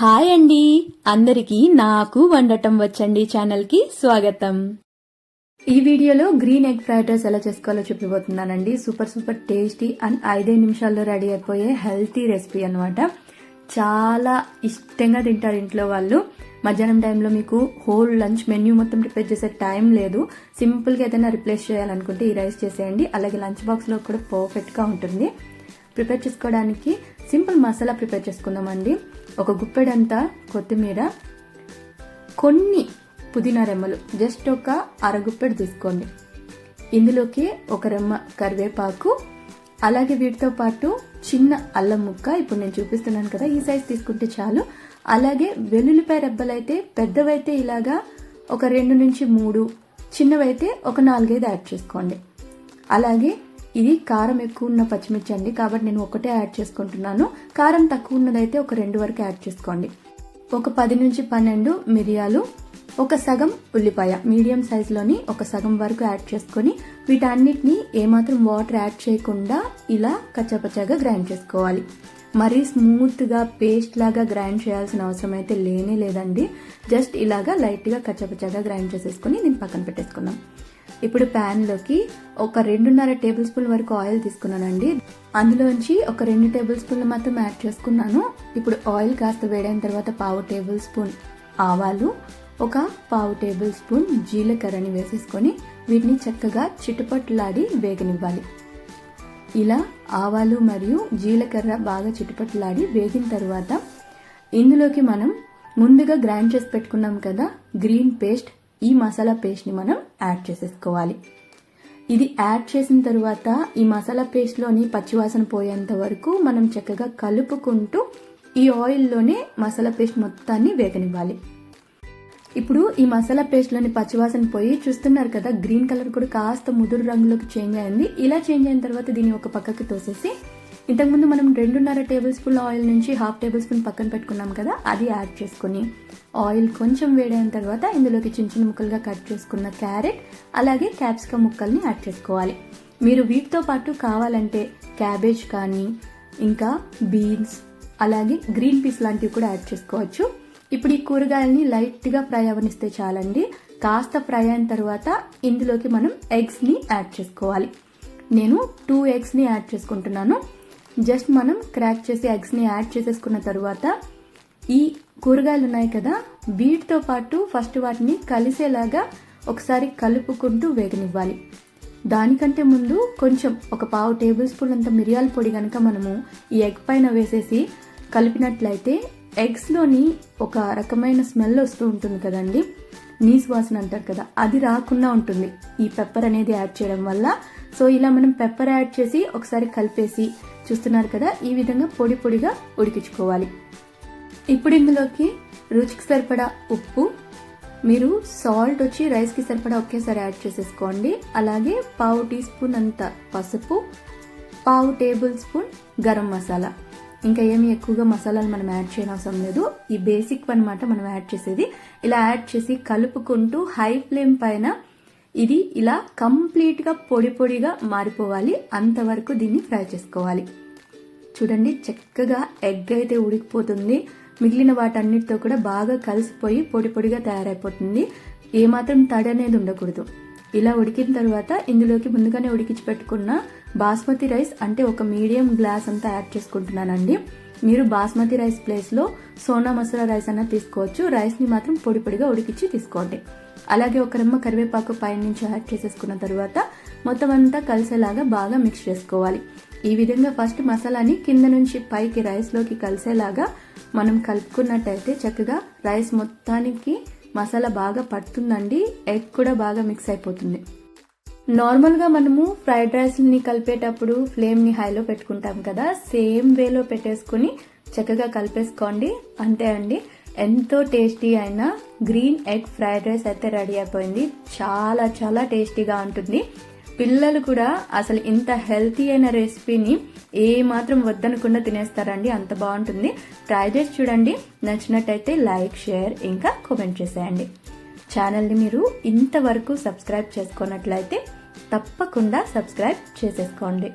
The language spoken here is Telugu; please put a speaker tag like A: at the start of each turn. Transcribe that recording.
A: హాయ్ అండి. అందరికీ నాకు వండటం వచ్చండి ఛానల్కి స్వాగతం. ఈ వీడియోలో గ్రీన్ ఎగ్ ఫ్రైడ్ రైస్ ఎలా చేసుకోవాలో చెప్పిపోతున్నానండి సూపర్ సూపర్ టేస్టీ అండ్ ఐదే నిమిషాల్లో రెడీ అయిపోయే హెల్తీ రెసిపీ అనమాట చాలా ఇష్టంగా తింటారు ఇంట్లో వాళ్ళు. మధ్యాహ్నం టైంలో మీకు హోల్ లంచ్ మెన్యూ మొత్తం ప్రిపేర్ చేసే టైం లేదు. సింపుల్గా ఏదైనా రిప్లేస్ చేయాలనుకుంటే ఈ రైస్ చేసేయండి. అలాగే లంచ్ బాక్స్లో కూడా పర్ఫెక్ట్గా ఉంటుంది. ప్రిపేర్ చేసుకోవడానికి సింపుల్ మసాలా ప్రిపేర్ చేసుకుందామండి. ఒక గుప్పెడంతా కొత్తిమీర కొన్ని పుదీనా రెమ్మలు. జస్ట్ ఒక అరగుప్పెడు తీసుకోండి. ఇందులోకి ఒక రెమ్మ కరివేపాకు అలాగే వీటితో పాటు చిన్న అల్లం ముక్క. ఇప్పుడు నేను చూపిస్తున్నాను కదా ఈ సైజ్ తీసుకుంటే చాలు. అలాగే వెల్లుల్లిపాయ రెబ్బలైతే పెద్దవైతే ఇలాగా ఒక రెండు నుంచి మూడు చిన్నవైతే ఒక నాలుగైదు యాడ్ చేసుకోండి. అలాగే ఇది కారం ఎక్కువ ఉన్న పచ్చిమిర్చి అండి. కాబట్టి నేను ఒకటే యాడ్ చేసుకుంటున్నాను. కారం తక్కువ ఉన్నదైతే ఒక రెండు వరకు యాడ్ చేసుకోండి. ఒక పది నుంచి పన్నెండు మిరియాలు ఒక సగం ఉల్లిపాయ. మీడియం సైజులోని ఒక సగం వరకు యాడ్ చేసుకొని వీటన్నిటిని ఏమాత్రం వాటర్ యాడ్ చేయకుండా ఇలా కచ్చపచ్చగా గ్రైండ్ చేసుకోవాలి. మరీ స్మూత్గా పేస్ట్ లాగా గ్రైండ్ చేయాల్సిన అవసరం అయితే లేనే లేదండి. జస్ట్ ఇలాగా లైట్గా కచ్చపచ్చగా గ్రైండ్ చేసేసుకొని దీన్ని పక్కన పెట్టేసుకుందాం. ఇప్పుడు ప్యాన్లోకి ఒక రెండున్నర టేబుల్ స్పూన్ వరకు ఆయిల్ తీసుకున్నానండి. అందులోంచి ఒక రెండు టేబుల్ స్పూన్లు మాత్రం యాడ్ చేసుకున్నాను. ఇప్పుడు ఆయిల్ కాస్త వేడైన తర్వాత పావు టేబుల్ స్పూన్ ఆవాలు ఒక పావు టేబుల్ స్పూన్ జీలకర్రని వేసేసుకొని వీటిని చక్కగా చిటుపట్లాడి వేగనివ్వాలి. ఇలా ఆవాలు మరియు జీలకర్ర బాగా చిటుపట్లాడి వేగిన తర్వాత ఇందులోకి మనం ముందుగా గ్రైండ్ చేసి పెట్టుకున్నాం కదా గ్రీన్ పేస్ట్ ఈ మసాలా పేస్ట్ని మనం యాడ్ చేసేసుకోవాలి. ఇది యాడ్ చేసిన తర్వాత ఈ మసాలా పేస్ట్లోని పచ్చివాసన పోయేంత వరకు మనం చక్కగా కలుపుకుంటూ ఈ ఆయిల్లోనే మసాలా పేస్ట్ మొత్తాన్ని వేగనివ్వాలి. ఇప్పుడు ఈ మసాలా పేస్ట్లోని పచ్చివాసన పోయి చూస్తున్నారు కదా గ్రీన్ కలర్ కూడా కాస్త ముదురు రంగులోకి చేంజ్ అయింది. ఇలా చేంజ్ అయిన తర్వాత దీన్ని ఒక పక్కకి తోసేసి ఇంతకుముందు మనం రెండున్నర టేబుల్ స్పూన్ ఆయిల్ నుంచి హాఫ్ టేబుల్ స్పూన్ పక్కన పెట్టుకున్నాం కదా అది యాడ్ చేసుకుని ఆయిల్ కొంచెం వేడైన తర్వాత ఇందులోకి చిన్న చిన్న ముక్కలుగా కట్ చేసుకున్న క్యారెట్ అలాగే క్యాప్సికమ్ ముక్కల్ని యాడ్ చేసుకోవాలి. మీరు వీటితో పాటు కావాలంటే క్యాబేజ్ కానీ ఇంకా బీన్స్ అలాగే గ్రీన్ పీస్ లాంటివి కూడా యాడ్ చేసుకోవచ్చు. ఇప్పుడు ఈ కూరగాయల్ని లైట్గా ఫ్రై అవనిస్తే చాలండి. కాస్త ఫ్రై అయిన తర్వాత ఇందులోకి మనం ఎగ్స్ని యాడ్ చేసుకోవాలి. నేను టూ ఎగ్స్ని యాడ్ చేసుకుంటున్నాను. జస్ట్ మనం క్రాక్ చేసి ఎగ్స్ని యాడ్ చేసేసుకున్న తర్వాత ఈ కూరగాయలు ఉన్నాయి కదా వీటితో పాటు ఫస్ట్ వాటిని కలిసేలాగా ఒకసారి కలుపుకుంటూ వేగనివ్వాలి. దానికంటే ముందు కొంచెం ఒక పావు టేబుల్ స్పూన్ అంత మిరియాల పొడి కనుక మనము ఈ ఎగ్ పైన వేసేసి కలిపినట్లయితే ఎగ్స్లోని ఒక రకమైన స్మెల్ వస్తూ ఉంటుంది కదండి. నీస్ వాసన అంటారు కదా అది రాకుండా ఉంటుంది. ఈ పెప్పర్ అనేది యాడ్ చేయడం వల్ల సో ఇలా మనం పెప్పర్ యాడ్ చేసి ఒకసారి కలిపేసి చూస్తున్నారు కదా ఈ విధంగా పొడి పొడిగా ఉడికించుకోవాలి. ఇప్పుడు ఇందులోకి రుచికి సరిపడా ఉప్పు మీరు సాల్ట్ వచ్చి రైస్కి సరిపడా ఒకేసారి యాడ్ చేసేసుకోండి. అలాగే పావు టీ స్పూన్ అంత పసుపు పావు టేబుల్ స్పూన్ గరం మసాలా. ఇంకా ఏమి ఎక్కువగా మసాలాలు మనం యాడ్ చేయని అవసరం లేదు. ఈ బేసిక్ అనమాట మనం యాడ్ చేసేది. ఇలా యాడ్ చేసి కలుపుకుంటూ హై ఫ్లేమ్ పైన ఇది ఇలా కంప్లీట్గా పొడి పొడిగా మారిపోవాలి. అంతవరకు దీన్ని ఫ్రై చేసుకోవాలి. చూడండి చక్కగా ఎగ్ అయితే ఉడికిపోతుంది. మిగిలిన వాటన్నిటితో కూడా బాగా కలిసిపోయి పొడి పొడిగా తయారైపోతుంది. ఏమాత్రం తడి అనేది ఉండకూడదు. ఇలా ఉడికిన తర్వాత ఇందులోకి ముందుగానే ఉడికించి పెట్టుకున్న బాస్మతి రైస్ అంటే ఒక మీడియం గ్లాస్ అంతా యాడ్ చేసుకుంటున్నానండి. మీరు బాస్మతి రైస్ ప్లేస్లో సోనా మసాలా రైస్ అన్న తీసుకోవచ్చు. రైస్ని మాత్రం పొడి పొడిగా ఉడికించి తీసుకోండి. అలాగే ఒక రెమ్మ కరివేపాకు పైన నుంచి యాడ్ చేసేసుకున్న తర్వాత మొత్తం అంతా కలిసేలాగా బాగా మిక్స్ చేసుకోవాలి. ఈ విధంగా ఫస్ట్ మసాలాని కింద నుంచి పైకి రైస్లోకి కలిసేలాగా మనం కలుపుకున్నట్టయితే చక్కగా రైస్ మొత్తానికి మసాలా బాగా పడుతుందండి. ఎగ్ కూడా బాగా మిక్స్ అయిపోతుంది. నార్మల్గా మనము ఫ్రైడ్ రైస్ని కలిపేటప్పుడు ఫ్లేమ్ని హైలో పెట్టుకుంటాం కదా. సేమ్ వేలో పెట్టేసుకుని చక్కగా కలిపేసుకోండి. అంతే అండి. ఎంతో టేస్టీ అయిన గ్రీన్ ఎగ్ ఫ్రైడ్ రైస్ అయితే రెడీ అయిపోయింది. చాలా చాలా టేస్టీగా ఉంటుంది. పిల్లలు కూడా అసలు ఇంత హెల్తీ అయిన రెసిపీని ఏ మాత్రం వద్దనకుండా తినేస్తారండి. అంత బాగుంటుంది. ట్రై చేసి చూడండి. నచ్చినట్టయితే లైక్ షేర్ ఇంకా కామెంట్ చేసేయండి. ఛానల్ని మీరు ఇంతవరకు సబ్స్క్రైబ్ చేసుకున్నట్లయితే తప్పకుండా సబ్స్క్రైబ్ చేసేసుకోండి.